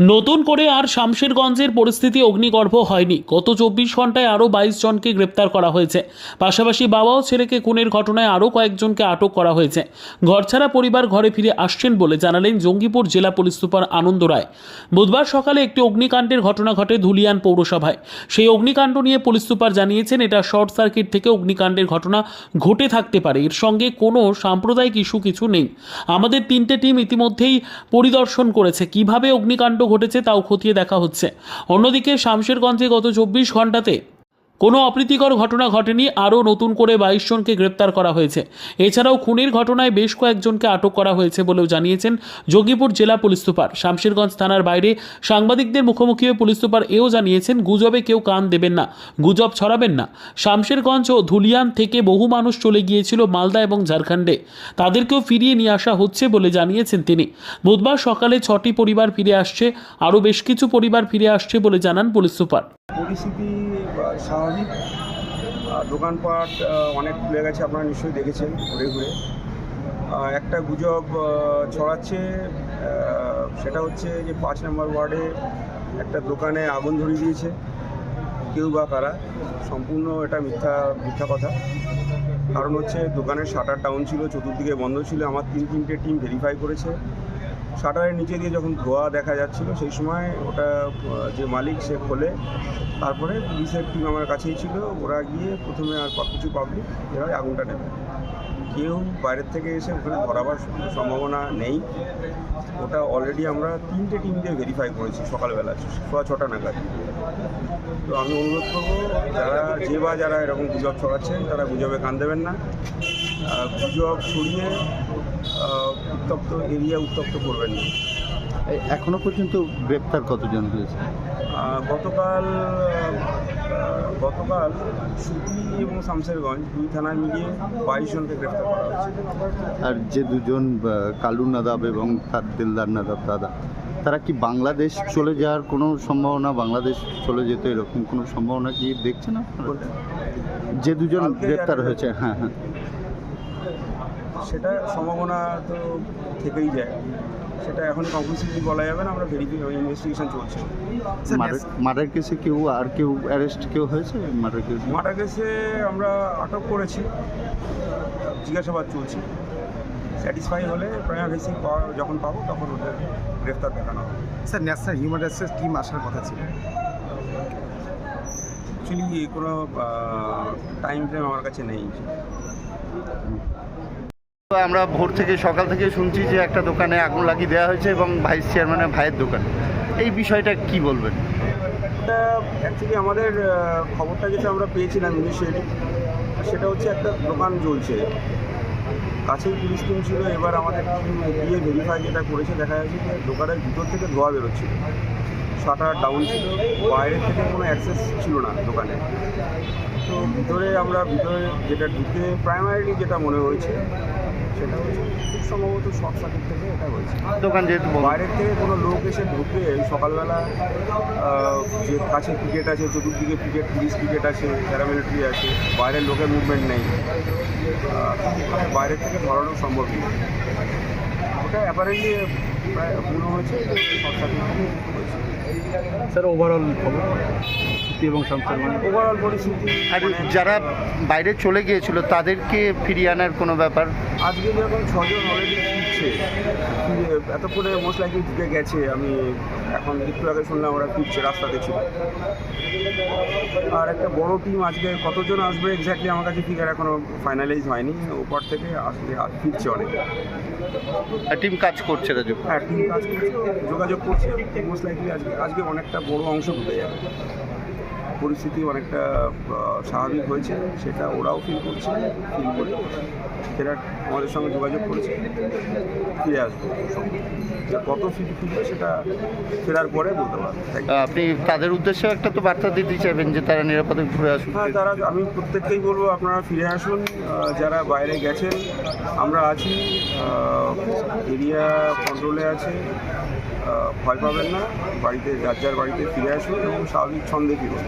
নতুন করে আর শামশেরগঞ্জের পরিস্থিতি অগ্নিগর্ভ হয়নি। গত চব্বিশ ঘন্টায় আরও বাইশ জনকে গ্রেপ্তার করা হয়েছে। পাশাপাশি বাবা ও ছেলেকে খুনের ঘটনায় আরও কয়েকজনকে আটক করা হয়েছে। ঘরছাড়া পরিবার ঘরে ফিরে আসছেন বলে জানালেন জঙ্গিপুর জেলা পুলিশ সুপার আনন্দ রায়। বুধবার সকালে একটি অগ্নিকাণ্ডের ঘটনা ঘটে ধুলিয়ান পৌরসভায়। সেই অগ্নিকাণ্ড নিয়ে পুলিশ সুপার জানিয়েছেন, এটা শর্ট সার্কিট থেকে অগ্নিকাণ্ডের ঘটনা ঘটে থাকতে পারে। এর সঙ্গে কোনো সাম্প্রদায়িক ইস্যু কিছু নেই। আমাদের তিনটে টিম ইতিমধ্যেই পরিদর্শন করেছে। কীভাবে অগ্নিকাণ্ড ঘটেছে তাও খতিয়ে দেখা হচ্ছে। অন্যদিকে শামশেরগঞ্জে গত চব্বিশ ঘন্টাতে কোনো অপ্রীতিকর ঘটনা ঘটেনি, আরও নতুন করে বাইশ জনকে গ্রেপ্তার করা হয়েছে। এছাড়াও খুনের ঘটনায় বেশ কয়েকজনকে আটক করা হয়েছে বলেও জানিয়েছেন যোগীপুর জেলা পুলিশ সুপার। শামশেরগঞ্জ থানার বাইরে সাংবাদিকদের মুখোমুখি হয়ে পুলিশ সুপার এও জানিয়েছেন, গুজবে কেউ কান দেবেন না, গুজব ছড়াবেন না। শামশেরগঞ্জ ও ধুলিয়ান থেকে বহু মানুষ চলে গিয়েছিল মালদা এবং ঝাড়খণ্ডে। তাদেরকেও ফিরিয়ে নিয়ে আসা হচ্ছে বলে জানিয়েছেন তিনি। বুধবার সকালে ছটি পরিবার ফিরে আসছে, আরও বেশ কিছু পরিবার ফিরে আসছে বলে জানান পুলিশ সুপার। পরিস্থিতি স্বাভাবিক। দোকানপাট অনেক খুলে গেছে, আপনারা নিশ্চয়ই দেখেছেন ঘুরে ঘুরে। একটা গুজব ছড়াচ্ছে সেটা হচ্ছে যে পাঁচ নম্বর ওয়ার্ডে একটা দোকানে আগুন ধরিয়ে দিয়েছে, কেউ বা কারা। সম্পূর্ণ এটা মিথ্যা মিথ্যা কথা। কারণ হচ্ছে দোকানের শাটার ডাউন ছিল, চতুর্দিকে বন্ধ ছিল। আমার তিন তিনটে টিম ভেরিফাই করেছে। শাটারের নিচে দিয়ে যখন ধোয়া দেখা যাচ্ছিল, সেই সময় ওটা যে মালিক সে খোলে। তারপরে পুলিশের টিম আমার কাছেই ছিল। ওরা গিয়ে প্রথমে আর কিছু পাবলিক এরা আগুনটা নেবে। কেউ বাইরের থেকে এসে ওখানে ধরাবার সম্ভাবনা নেই। ওটা অলরেডি আমরা তিনটে টিম দিয়ে ভেরিফাই করেছি সকালবেলা, সোয়া ছটা নাগাদ। তো আমি অনুরোধ করব, যারা যে বা যারা এরকম গুজব ছড়াচ্ছেন, তারা গুজবে কান দেবেন না। গুজব ছড়িয়ে উত্তপ্ত এরিয়া উত্তপ্ত করবেন না। এখনও পর্যন্ত গ্রেপ্তার কতজন হয়েছে? গতকাল গতকাল সুতি এবং শামশেরগঞ্জ দুই থানায় মিলিয়ে বাইশ জনকে গ্রেফতার করা হয়েছে। আর যে দুজন কালু নাদাব এবং তার দিলদার নাদাব দাদা তারা কি বাংলাদেশ চলে যাওয়ার কোনো সম্ভাবনা বাংলাদেশ চলে যেতে এরকম কোনো সম্ভাবনা কি আপনারা? বলতে যে দুজন গ্রেপ্তার হয়েছে হ্যাঁ হ্যাঁ। সেটা সম্ভাবনা তো থেকেই যায়। সেটা এখন কনক্লুসিভলি বলা যাবে না আমরা ভেরিফাই ইনভেস্টিগেশন চলছে। মার্ডার কেসে কেউ আর কেউ অ্যারেস্ট কেউ হয়েছে? মার্ডার কেস মার্ডার কেসে আমরা আটক করেছি। জিজ্ঞাসাবাদ চলছে। স্যাটিসফাই হলে প্রায় ভেসি পাওয়া যখন পাবো তখন ওদের গ্রেফতার দেখানো হবে। স্যার ন্যাশনাল হিউম্যান রাইটসের টিম আসার কথা ছিল। অ্যাকচুয়ালি কোনো টাইম ফ্রেম আমার কাছে নেই। আমরা ভোর থেকে সকাল থেকে শুনছি যে একটা দোকানে আগুন লাগিয়ে দেওয়া হয়েছে এবং ভাইস চেয়ারম্যানের ভাইয়ের দোকান। এই বিষয়টা কি বলবেন? অ্যাকচুয়ালি আমাদের খবরটা যেটা আমরা পেয়েছিলাম ইনিশিয়ালি সেটা হচ্ছে একটা দোকান জ্বলছে। কাছেই পুলিশ টিম ছিল, এবার আমাদের গিয়ে ভেরিফাই যেটা করেছে, দেখা যাচ্ছে যে দোকানের ভিতর থেকে ধোয়া বেরোচ্ছিল। শাটার ডাউন ছিল, বাইরের থেকে কোনো অ্যাক্সেস ছিল না দোকানে। তো ভিতরে আমরা, ভিতরে যেটা ঢুকে প্রাইমারিলি যেটা মনে হয়েছে সেটা হচ্ছে খুব সম্ভবত শর্ট সার্কিট থেকে এটা হয়েছে। দোকান যেহেতু বাইরের থেকে কোনো লোক এসে ঢুকে সকালবেলা যে কাছে ক্রিকেট আছে চতুর্দিকে ক্রিকেট পুলিশ ক্রিকেট আছে প্যারামিলিটারি আছে বাইরের লোকের মুভমেন্ট নেই। বাইরের থেকে ধরানো সম্ভব নেই। ওটা অ্যাপারেন্টলি প্রায় মনে হয়েছে শর্ট সার্কিট স্যার ওভারঅল খবর? সুতি এবং শামসারগঞ্জ ওভারঅল পরিস্থিতি? আর মানে যারা বাইরে চলে গিয়েছিল তাদেরকে ফিরিয়ে আনার কোনো ব্যাপার? আজকে যেরকম ছজন অলরেডি ফিরছে ফিরে এতক্ষণে মোস্ট লাইকলি ঢুকে গেছে আমি এখন একটু আগে শুনলাম ওরা ফিরছে রাস্তাতে ছিল। আর একটা বড় টিম আজকে কতজন আসবে এক্স্যাক্টলি আমার কাছে ফিগার এখনও ফাইনালাইজ হয়নি ওপর থেকে আসলে আর ফিরছে অনেক। টিম কাজ করছে রাজু হ্যাঁ টিম কাজ করছে যোগাযোগ করছে মোস্ট লাইকলি আজকে আজকে অনেকটা বড় অংশ ঢুকে যাবে। পরিস্থিতি অনেকটা স্বাভাবিক হয়েছে সেটা ওরাও ফিল করছে ফিল করে ফেরার আমাদের সঙ্গে যোগাযোগ করেছে ফিরে আসব কত ফিল ফিরবে সেটা ফেরার পরে বলতে পারব। আপনি তাদের উদ্দেশ্যে একটা তো বার্তা দিতে চাইবেন যে তারা নিরাপদে ঘুরে আসুন হ্যাঁ তারা আমি প্রত্যেককেই বলব আপনারা ফিরে আসুন যারা বাইরে গেছেন আমরা আছি এরিয়া কন্ট্রোলে আছে ভয় পাবেন না বাড়িতে যার যার বাড়িতে ফিরে আসুন এবং স্বাভাবিক ছন্দে ফিরুন।